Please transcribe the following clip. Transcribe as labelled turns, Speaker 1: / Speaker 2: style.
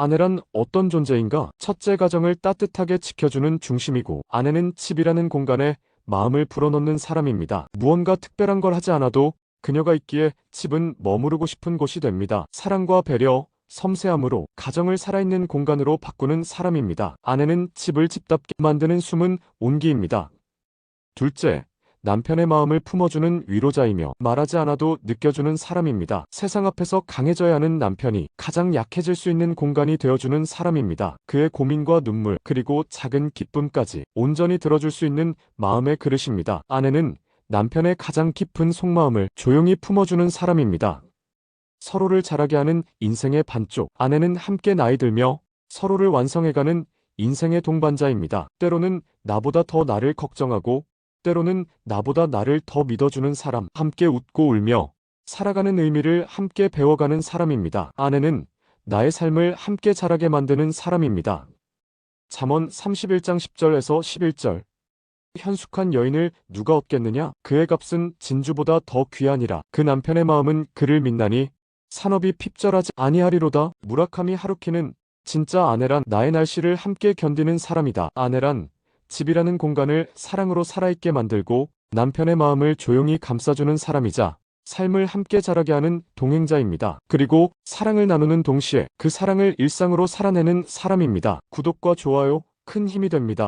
Speaker 1: 아내란 어떤 존재인가? 첫째 가정을 따뜻하게 지켜주는 중심이고, 아내는 집이라는 공간에 마음을 불어넣는 사람입니다. 무언가 특별한 걸 하지 않아도 그녀가 있기에 집은 머무르고 싶은 곳이 됩니다. 사랑과 배려, 섬세함으로 가정을 살아있는 공간으로 바꾸는 사람입니다. 아내는 집을 집답게 만드는 숨은 온기입니다. 둘째, 남편의 마음을 품어주는 위로자이며 말하지 않아도 느껴주는 사람입니다. 세상 앞에서 강해져야 하는 남편이 가장 약해질 수 있는 공간이 되어주는 사람입니다. 그의 고민과 눈물, 그리고 작은 기쁨까지 온전히 들어줄 수 있는 마음의 그릇입니다. 아내는 남편의 가장 깊은 속마음을 조용히 품어주는 사람입니다. 서로를 자라게 하는 인생의 반쪽. 아내는 함께 나이 들며 서로를 완성해가는 인생의 동반자입니다. 때로는 나보다 더 나를 걱정하고 때로는 나보다 나를 더 믿어주는 사람. 함께 웃고 울며 살아가는 의미를 함께 배워가는 사람입니다. 아내는 나의 삶을 함께 자라게 만드는 사람입니다. 잠언 31장 10절에서 11절. 현숙한 여인을 누가 얻겠느냐? 그의 값은 진주보다 더 귀하니라. 그 남편의 마음은 그를 믿나니 산업이 핍절하지 아니하리로다. 무라카미 하루키는 진짜 아내란 나의 날씨를 함께 견디는 사람이다. 아내란 집이라는 공간을 사랑으로 살아있게 만들고 남편의 마음을 조용히 감싸주는 사람이자 삶을 함께 자라게 하는 동행자입니다. 그리고 사랑을 나누는 동시에 그 사랑을 일상으로 살아내는 사람입니다. 구독과 좋아요 큰 힘이 됩니다.